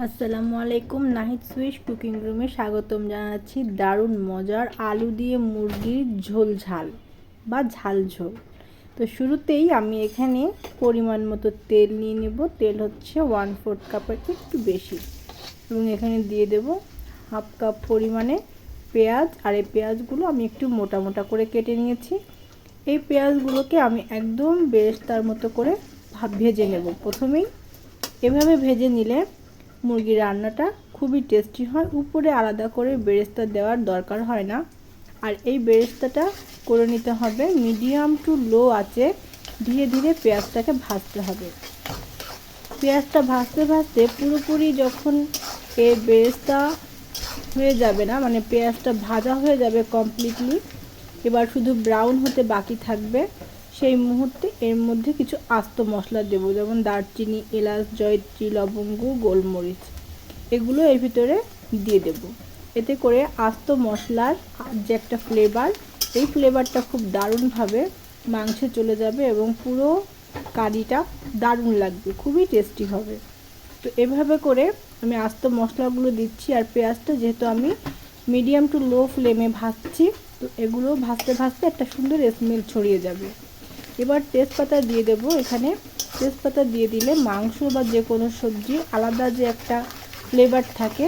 আসসালামু আলাইকুম, Nahid Swiss cooking রুমে স্বাগতম জানাচ্ছি। দারুণ মজার আলু দিয়ে মুরগির ঝোল ঝাল বা ঝাল ঝোল। তো শুরুতেই আমি এখানে পরিমাণ মতো তেল নিয়ে নেব। তেল হচ্ছে ওয়ান ফোর্থ কাপের একটু বেশি। এবং এখানে দিয়ে দেব হাফ কাপ পরিমাণে পেঁয়াজ। আর এই পেঁয়াজগুলো আমি একটু মোটা মোটা করে কেটে নিয়েছি। এই পেঁয়াজগুলোকে আমি একদম বেরেস্তার মতো করে ভেজে নেব। প্রথমেই এভাবে ভেজে নিলে মুরগির রান্নাটা খুবই টেস্টি হয়। উপরে আলাদা করে বেরেস্তা দেওয়ার দরকার হয় না। আর এই বেরেস্তাটা করে নিতে হবে মিডিয়াম টু লো আছে ধীরে ধীরে পেঁয়াজটাকে ভাজতে হবে। পেঁয়াজটা ভাজতে ভাজতে পুরোপুরি যখন এই বেরেস্তা হয়ে যাবে না মানে পেঁয়াজটা ভাজা হয়ে যাবে কমপ্লিটলি এবার শুধু ব্রাউন হতে বাকি থাকবে। সেই মুহূর্তে এর মধ্যে কিছু আস্ত মশলা দেবো, যেমন দারচিনি, এলাচ, জয়ত্রী, লবঙ্গ, গোলমরিচ। এগুলো এর ভিতরে দিয়ে দেব। এতে করে আস্ত মশলার যে একটা ফ্লেভার এই ফ্লেভারটা খুব দারুণভাবে মাংসে চলে যাবে এবং পুরো কারিটা দারুণ লাগবে, খুবই টেস্টি হবে। তো এভাবে করে আমি আস্ত মশলাগুলো দিচ্ছি আর পেঁয়াজটা যেহেতু আমি মিডিয়াম টু লো ফ্লেমে ভাজছি, তো এগুলো ভাজতে ভাজতে একটা সুন্দর স্মেল ছড়িয়ে যাবে। এবার তেজপাতা দিয়ে দেব। এখানে তেজপাতা দিয়ে দিলে মাংস বা যে কোনো সবজি আলাদা যে একটা ফ্লেভার থাকে,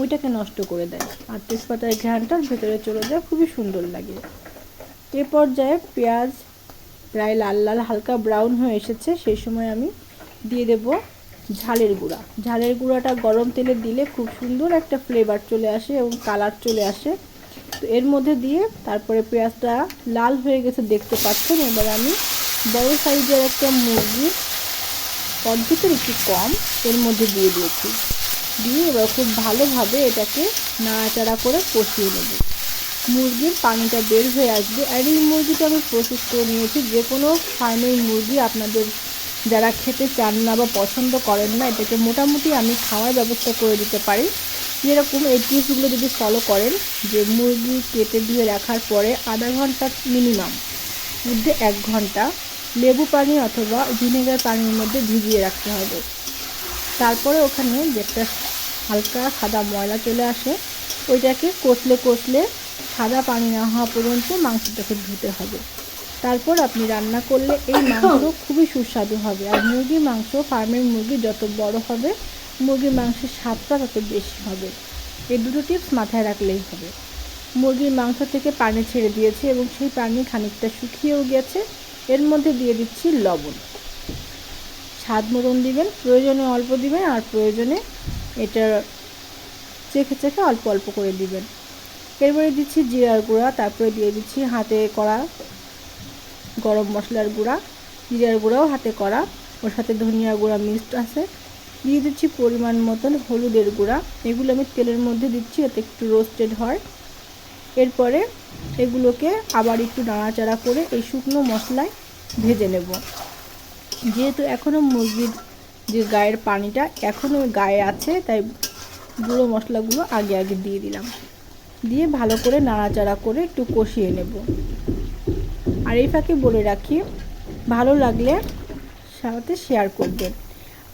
ওইটাকে নষ্ট করে দেয়। আর তেজপাতার ঘ্রানটার ভেতরে চলে যায়, খুবই সুন্দর লাগে। এ পর্যায়ে পেঁয়াজ প্রায় লাল লাল, হালকা ব্রাউন হয়ে এসেছে, সেই সময় আমি দিয়ে দেব ঝালের গুঁড়া। ঝালের গুঁড়াটা গরম তেলে দিলে খুব সুন্দর একটা ফ্লেভার চলে আসে এবং কালার চলে আসে। এর মধ্যে দিয়ে তারপরে পেঁয়াজটা লাল হয়ে গেছে দেখতে পাচ্ছেন। এবার আমি বড় সাইজের একটা মুরগি অর্ধেকের একটু কম, এর মধ্যে দিয়ে দিয়েছি। দিয়ে এবার খুব ভালোভাবে এটাকে নাড়াচাড়া করে কষিয়ে নেব। মুরগির পানিটা বের হয়ে আসবে। আর এই মুরগিটা আমি প্রসেস করে নিয়েছি। যে কোনো ফার্মের মুরগি আপনাদের যারা খেতে চান না বা পছন্দ করেন না, এটাকে মোটামুটি আমি খাওয়ার ব্যবস্থা করে দিতে পারি। যেরকম এই টিপসগুলো যদি ফলো করেন, যে মুরগি কেটে ধুয়ে রাখার পরে আধা ঘণ্টা মিনিমাম মধ্যে এক ঘণ্টা লেবু পানি অথবা ভিনেগার পানির মধ্যে ভিজিয়ে রাখতে হবে। তারপরে ওখানে যে একটা হালকা সাদা ময়লা চলে আসে, ওইটাকে কষলে কষলে সাদা পানি না হওয়া পর্যন্ত মাংসটাকে ধুতে হবে। তারপর আপনি রান্না করলে এই মাংস খুবই সুস্বাদু হবে। আর মুরগির মাংস ফার্মের মুরগি যত বড় হবে মুরগির মাংসের স্বাদটা তত বেশি হবে। এই দুটো টিপস মাথায় রাখলেই হবে। মুরগির মাংস থেকে পানি ছেড়ে দিয়েছি এবং সেই পানি খানিকটা শুকিয়েও গেছে। এর মধ্যে দিয়ে দিচ্ছি লবণ। স্বাদ মতন দিবেন, প্রয়োজনে অল্প দিবেন আর প্রয়োজনে এটা চেখে চেখে অল্প অল্প করে দিবেন। এরপরে দিচ্ছি জিরার গুঁড়া, তারপরে দিয়ে দিচ্ছি হাতে করা গরম মশলার গুঁড়া। জিরার গুঁড়াও হাতে করা। ওর সাথে ধনিয়া গুঁড়া মিক্সড আছে। দিয়ে দিচ্ছি পরিমাণ মতন হলুদের গুঁড়া। এগুলো আমি তেলের মধ্যে দিচ্ছি, এতে একটু রোস্টেড হয়। এরপরে এগুলোকে আবার একটু নাড়াচাড়া করে এই শুকনো মশলায় ভেজে নেব। যেহেতু এখনও মুরগির যে গায়ের পানিটা এখনও গায়ে আছে, তাই গুঁড়ো মশলাগুলো আগে আগে দিয়ে দিলাম। দিয়ে ভালো করে নাড়াচাড়া করে একটু কষিয়ে নেব। আর এই ফাঁকে বলে রাখি, ভালো লাগলে সাথে শেয়ার করবেন।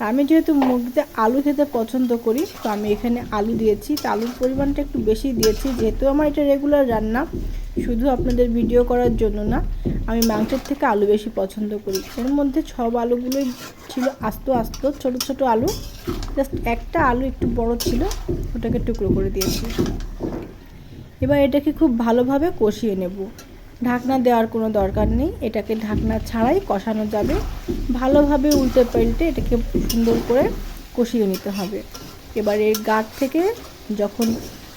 আমি যেহেতু মুরগিতে আলু খেতে পছন্দ করি, তো আমি এখানে আলু দিয়েছি। তো আলুর পরিমাণটা একটু বেশি দিয়েছি, যেহেতু আমার এটা রেগুলার রান্না, শুধু আপনাদের ভিডিও করার জন্য না, আমি মাংসের থেকে আলু বেশি পছন্দ করি। এর মধ্যে সব আলুগুলোই ছিল আস্ত আস্ত, ছোট ছোট আলু জাস্ট একটা আলু একটু বড় ছিল, ওটাকে টুকরো করে দিয়েছি। এবার এটাকে খুব ভালোভাবে কষিয়ে নেব। ঢাকনা দেওয়ার কোনো দরকার নেই। এটাকে ঢাকনা ছাড়াই কষানো যাবে। ভালোভাবে উল্টে পাল্টে এটাকে সুন্দর করে কষিয়ে নিতে হবে। এবার এর গাঢ় থেকে যখন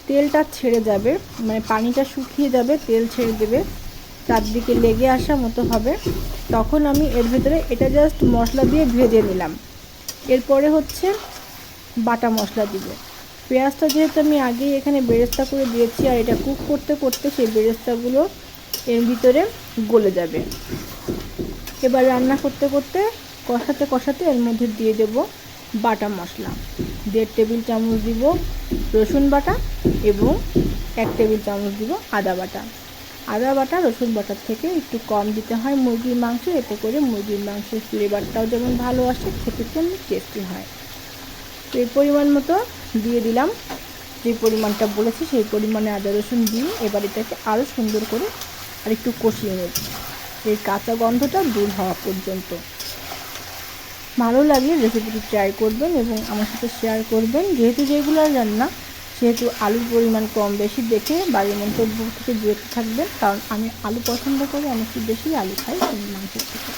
তেলটা ছেড়ে যাবে মানে পানিটা শুকিয়ে যাবে, তেল ছেড়ে দেবে চারদিকে লেগে আসা মতো হবে, তখন আমি এর ভেতরে এটা জাস্ট মশলা দিয়ে ভেজে নিলাম। এরপরে হচ্ছে বাটা মশলা দিব। পেঁয়াজটা যেহেতু আমি আগেই এখানে বেরেস্তা করে দিয়েছি, আর এটা কুক করতে করতে সেই বেরেস্তাগুলো এর ভিতরে গলে যাবে। এবার রান্না করতে করতে কষাতে কষাতে এর মধ্যে দিয়ে দেব বাটা মশলা। দেড় টেবিল চামচ দিব রসুন বাটা এবং এক টেবিল চামচ দিব আদা বাটা। আদা বাটা, রসুন বাটার থেকে একটু কম দিতে হয় মুরগির মাংস, এতে করে মুরগির মাংসের ফ্লেভারটাও যেমন ভালো আসে, খেতে তেমনি টেস্টি হয়। তো এই পরিমাণ মতো দিয়ে দিলাম। যে পরিমাণটা বলেছি সেই পরিমাণে আদা রসুন দিয়ে এবার এটাকে আরও সুন্দর করে আর একটু কষিয়ে নেব। এই কাঁচা গন্ধটা দূর হওয়া পর্যন্ত। ভালো লাগলে রেসিপিটি ট্রাই করবেন এবং আমার সাথে শেয়ার করবেন। যেহেতু যেগুলো যেগুলোর রান্না সেহেতু আলুর পরিমাণ কম বেশি দেখে বাড়ির মন্তব্য থেকে বিরত থাকবেন। কারণ আমি আলু পছন্দ করি, আমি একটু বেশি আলু খাই মাংসের থেকে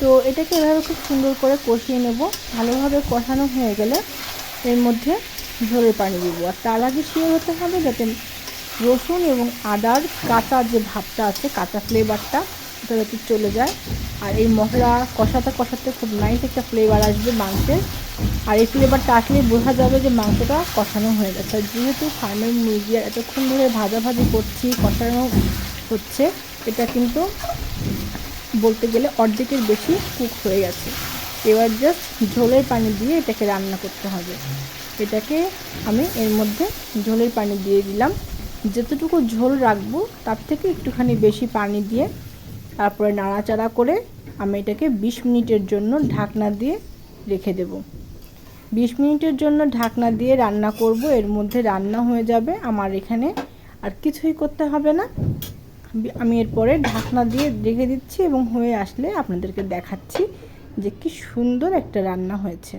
তো এটাকে এভাবে খুব সুন্দর করে কষিয়ে নেব। ভালোভাবে কষানো হয়ে গেলে এর মধ্যে ঝোলের পানি দেবো। আর তার আগে শিওর হতে হবে যাতে রসুন এবং আদার কাঁচা যে ভাবটা আছে, কাঁচা ফ্লেভারটা ওটা যাতে চলে যায়। আর এই মশলা কষাতে কষাতে খুব নাইস একটা ফ্লেভার আসবে মাংসের। আর এই ফ্লেভারটা আসলেই বোঝা যাবে যে মাংসটা কষানো হয়ে গেছে। আর যেহেতু ফার্মের মুরগি আর এতক্ষণ ধরে ভাজাভাজি করছি, কষানো হচ্ছে, এটা কিন্তু বলতে গেলে অর্ধেকের বেশি কুক হয়ে গেছে। এবার জাস্ট ঝোলের পানি দিয়ে এটাকে রান্না করতে হবে। এটাকে আমি এর মধ্যে ঝোলের পানি দিয়ে দিলাম। যতটুকু ঝোল রাখব, তার থেকে একটুখানি বেশি পানি দিয়ে তারপরে নাড়াচাড়া করে আমি এটাকে বিশ মিনিটের জন্য ঢাকনা দিয়ে রেখে দেব। বিশ মিনিটের জন্য ঢাকনা দিয়ে রান্না করব, এর মধ্যে রান্না হয়ে যাবে আমার এখানে আর কিছুই করতে হবে না। আমি এরপরে ঢাকনা দিয়ে রেখে দিচ্ছি এবং হয়ে আসলে আপনাদেরকে দেখাচ্ছি যে কি সুন্দর একটা রান্না হয়েছে।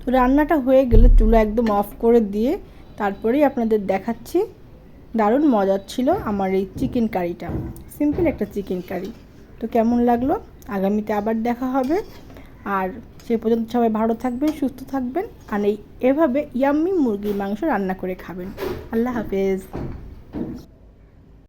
তো রান্নাটা হয়ে গেলে চুলা একদম অফ করে দিয়ে তারপরেই আপনাদের দেখাচ্ছি। দারুণ মজার ছিল আমার এই চিকেন কারিটা। সিম্পল একটা চিকেন কারি। তো কেমন লাগল? আগামীতে আবার দেখা হবে। আর সে পর্যন্ত সবাই ভালো থাকবেন, সুস্থ থাকবেন, আর এই এভাবে ইয়াম্মি মুরগির মাংস রান্না করে খাবেন। আল্লাহ হাফেজ।